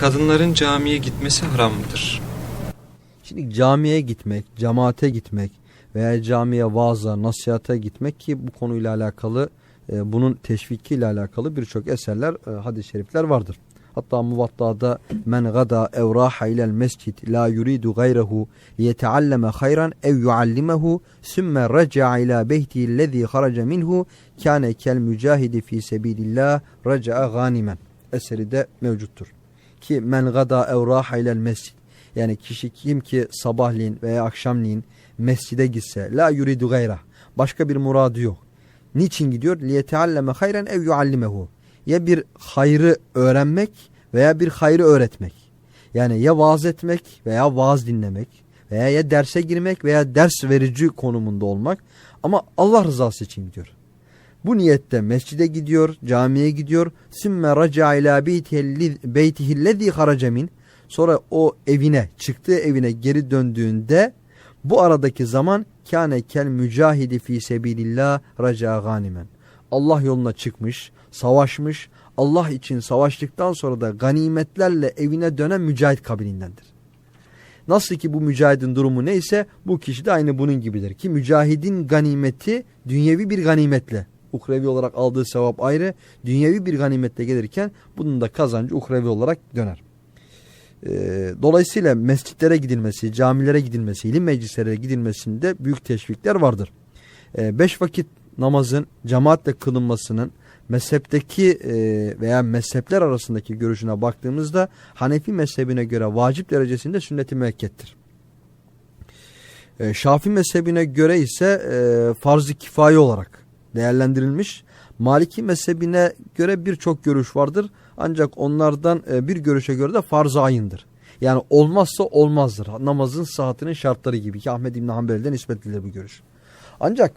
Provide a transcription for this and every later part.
kadınların camiye gitmesi haram mıdır? Şimdi camiye gitmek, cemaate gitmek veya camiye vaaza, nasihata gitmek ki bu konuyla alakalı e, bunun teşvikiyle alakalı birçok eserler, e, hadis-i şerifler vardır. Hatta muvatta'da men gada evraha ilel mescid la yuridu gayrehu liyetealleme hayran ev yuallimehu sümme reca'a ila beytihi lezi haraca minhu kâne kel mücahidi fi sebilillah reca'a ganimen eseri de mevcuttur. Ki men gada evraha ilel mescid yani kişi kim ki sabahleyin veya akşamleyin mescide gitse la yuridu gayra başka bir muradı yok. Niçin gidiyor? Liyetealleme hayran ev yuallimehu ya bir hayrı öğrenmek veya bir hayrı öğretmek. Yani ya vaaz etmek veya vaaz dinlemek veya ya derse girmek veya ders verici konumunda olmak ama Allah rızası için gidiyor. Bu niyette mescide gidiyor, camiye gidiyor. Sümme raca ila beytihi lezi haraca min. Sonra o evine, çıktığı evine geri döndüğünde bu aradaki zaman kâne kel mücahidi fi sebilillah raca ganimen. Allah yoluna çıkmış, savaşmış, Allah için savaştıktan sonra da ganimetlerle evine dönen mücahit kabilindendir. Nasıl ki bu mücahidin durumu neyse bu kişi de aynı bunun gibidir. Ki mücahidin ganimeti dünyevi bir ganimetle, uhrevi olarak aldığı sevap ayrı, dünyevi bir ganimetle gelirken bunun da kazancı uhrevi olarak döner. Ee, dolayısıyla mescitlere gidilmesi, camilere gidilmesi, ilim meclislere gidilmesinde büyük teşvikler vardır. Ee, beş vakit namazın cemaatle kılınmasının mezhepteki e, veya mezhepler arasındaki görüşüne baktığımızda Hanefi mezhebine göre vacip derecesinde sünnet-i müekkettir. E, Şafi mezhebine göre ise e, farz-ı kifaye olarak değerlendirilmiş. Maliki mezhebine göre birçok görüş vardır. Ancak onlardan bir görüşe göre de farz-ı ayındır. Yani olmazsa olmazdır. Namazın sıhhatinin şartları gibi ki Ahmed İbni Hanbel'den nispet edilir bu görüş. Ancak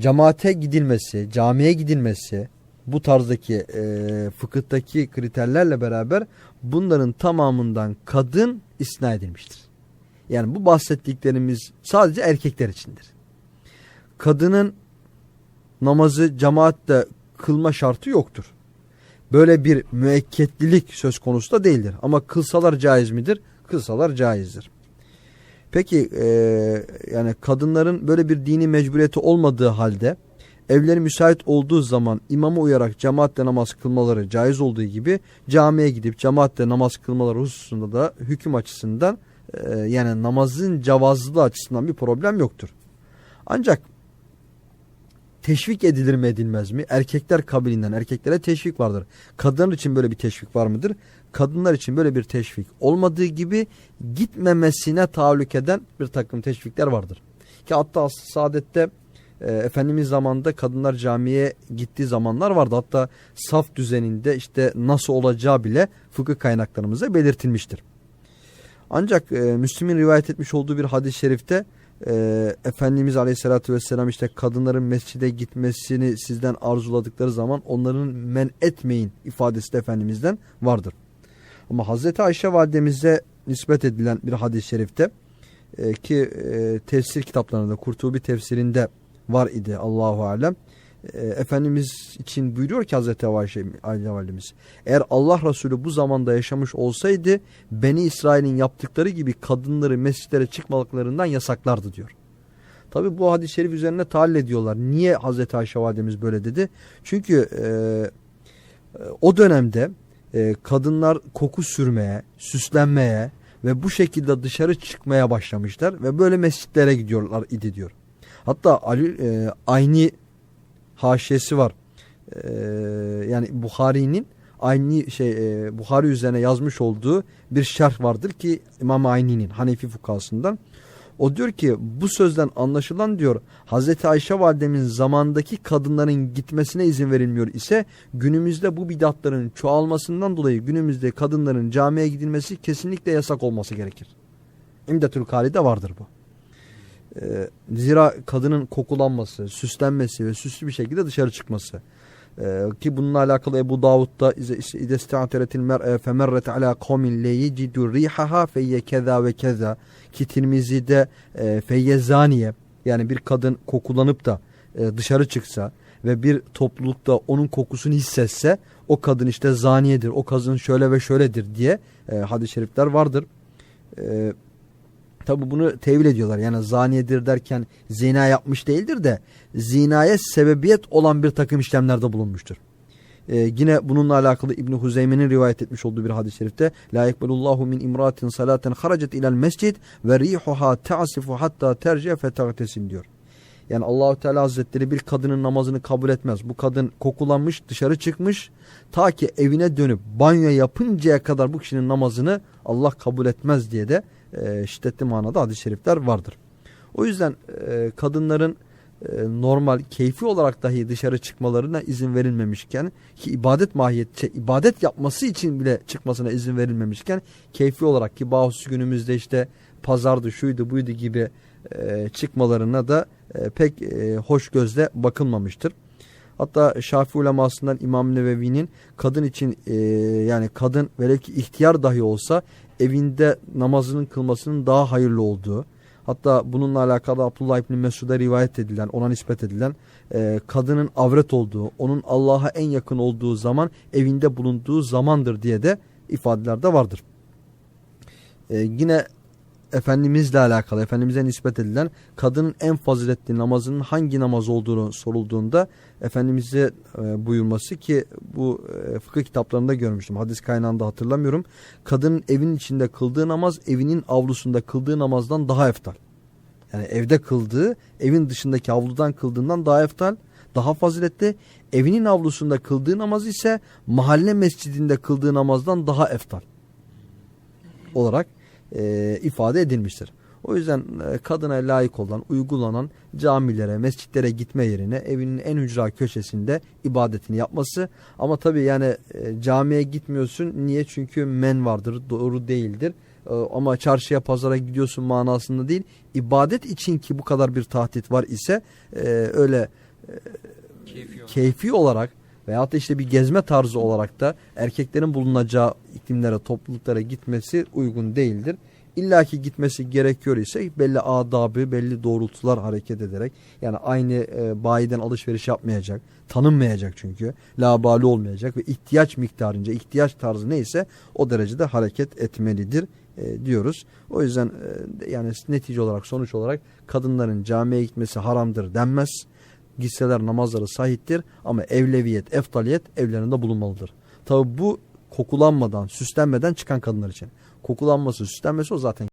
cemaate gidilmesi, camiye gidilmesi bu tarzdaki e, fıkıhtaki kriterlerle beraber bunların tamamından kadın isna edilmiştir. Yani bu bahsettiklerimiz sadece erkekler içindir. Kadının namazı cemaatle kılma şartı yoktur. Böyle bir müekketlilik söz konusu da değildir. Ama kılsalar caiz midir? Kılsalar caizdir. Peki e, yani kadınların böyle bir dini mecburiyeti olmadığı halde evleri müsait olduğu zaman imama uyarak cemaatle namaz kılmaları caiz olduğu gibi camiye gidip cemaatle namaz kılmaları hususunda da hüküm açısından e, yani namazın cevazlığı açısından bir problem yoktur. Ancak teşvik edilir mi edilmez mi? Erkekler kabilinden erkeklere teşvik vardır. Kadınlar için böyle bir teşvik var mıdır? Kadınlar için böyle bir teşvik olmadığı gibi gitmemesine tahallük eden bir takım teşvikler vardır. Ki hatta saadette e, Efendimiz zamanında kadınlar camiye gittiği zamanlar vardı. Hatta saf düzeninde işte nasıl olacağı bile fıkıh kaynaklarımızda belirtilmiştir. Ancak e, Müslüm'ün rivayet etmiş olduğu bir hadis-i şerifte e, Efendimiz Aleyhisselatü Vesselam işte kadınların mescide gitmesini sizden arzuladıkları zaman onların men etmeyin ifadesi de Efendimiz'den vardır. Ama Hazreti Ayşe validemize nispet edilen bir hadis-i şerifte e, ki e, tefsir kitaplarında Kurtubi tefsirinde var idi Allahu Alem. E, Efendimiz için buyuruyor ki Hazreti validemiz eğer Allah Resulü bu zamanda yaşamış olsaydı Beni İsrail'in yaptıkları gibi kadınları mescitlere çıkmalıklarından yasaklardı diyor. Tabi bu hadis-i şerif üzerine tahalle ediyorlar. Niye Hazreti Ayşe validemiz böyle dedi? Çünkü e, o dönemde e, kadınlar koku sürmeye, süslenmeye ve bu şekilde dışarı çıkmaya başlamışlar ve böyle mescitlere gidiyorlar idi diyor. Hatta Ali e, aynı haşiyesi var. E, yani Bukhari'nin aynı şey e, Bukhari üzerine yazmış olduğu bir şerh vardır ki İmam Ayni'nin Hanefi fukasından. O diyor ki bu sözden anlaşılan diyor Hazreti Ayşe validemin zamandaki kadınların gitmesine izin verilmiyor ise günümüzde bu bidatların çoğalmasından dolayı günümüzde kadınların camiye gidilmesi kesinlikle yasak olması gerekir. İmdetül Kali'de vardır bu. Ee, zira kadının kokulanması, süslenmesi ve süslü bir şekilde dışarı çıkması. Ee, ki bununla alakalı Ebu Davud'da idesta'teretil mer'e femerret ala kavmin le yecidu rihaha feyye keza ve keza ki Tirmizi'de e, feyyezaniye yani bir kadın kokulanıp da e, dışarı çıksa ve bir toplulukta onun kokusunu hissetse o kadın işte zaniyedir, o kadın şöyle ve şöyledir diye e, hadis-i şerifler vardır. E, Tabi bunu tevil ediyorlar. Yani zaniyedir derken zina yapmış değildir de zinaya sebebiyet olan bir takım işlemlerde bulunmuştur. Ee, yine bununla alakalı İbn Huzeyme'nin rivayet etmiş olduğu bir hadis-i şerifte la yekbelullahu min imratin salaten haracet ilal mescid ve rihuha ta'sifu hatta tercihe fetagtesin diyor. Yani Allahu Teala Hazretleri bir kadının namazını kabul etmez. Bu kadın kokulanmış, dışarı çıkmış ta ki evine dönüp banyo yapıncaya kadar bu kişinin namazını Allah kabul etmez diye de e, şiddetli manada hadis-i şerifler vardır. O yüzden e, kadınların e, normal keyfi olarak dahi dışarı çıkmalarına izin verilmemişken ki ibadet mahiyet şey, ibadet yapması için bile çıkmasına izin verilmemişken keyfi olarak ki bahus günümüzde işte pazardı şuydu buydu gibi çıkmalarına da pek hoş gözle bakılmamıştır. Hatta Şafii ulemasından İmam Nevevi'nin kadın için e, yani kadın velev ki ihtiyar dahi olsa evinde namazının kılmasının daha hayırlı olduğu hatta bununla alakalı Abdullah İbni Mesud'a rivayet edilen ona nispet edilen e, kadının avret olduğu onun Allah'a en yakın olduğu zaman evinde bulunduğu zamandır diye de ifadelerde vardır. E, yine Efendimizle alakalı, Efendimiz'e nispet edilen kadının en faziletli namazının hangi namaz olduğunu sorulduğunda Efendimiz'e e, buyurması ki bu e, fıkıh kitaplarında görmüştüm. Hadis kaynağında hatırlamıyorum. Kadının evin içinde kıldığı namaz evinin avlusunda kıldığı namazdan daha eftal. Yani evde kıldığı evin dışındaki avludan kıldığından daha eftal, daha faziletli. Evinin avlusunda kıldığı namaz ise mahalle mescidinde kıldığı namazdan daha eftal olarak e, ifade edilmiştir. O yüzden e, kadına layık olan, uygulanan camilere, mescitlere gitme yerine evinin en ücra köşesinde ibadetini yapması. Ama tabii yani e, camiye gitmiyorsun. Niye? Çünkü men vardır, doğru değildir. E, ama çarşıya, pazara gidiyorsun manasında değil. İbadet için ki bu kadar bir tahdit var ise e, öyle olarak. keyfi olarak veyahut da işte bir gezme tarzı olarak da erkeklerin bulunacağı iklimlere, topluluklara gitmesi uygun değildir. İlla ki gitmesi gerekiyor ise belli adabı, belli doğrultular hareket ederek yani aynı e, bayiden alışveriş yapmayacak, tanınmayacak çünkü, labali olmayacak ve ihtiyaç miktarınca, ihtiyaç tarzı neyse o derecede hareket etmelidir e, diyoruz. O yüzden e, yani netice olarak, sonuç olarak kadınların camiye gitmesi haramdır denmez gitseler namazları sahiptir ama evleviyet, eftaliyet evlerinde bulunmalıdır. Tabi bu kokulanmadan, süslenmeden çıkan kadınlar için. Kokulanması, süslenmesi o zaten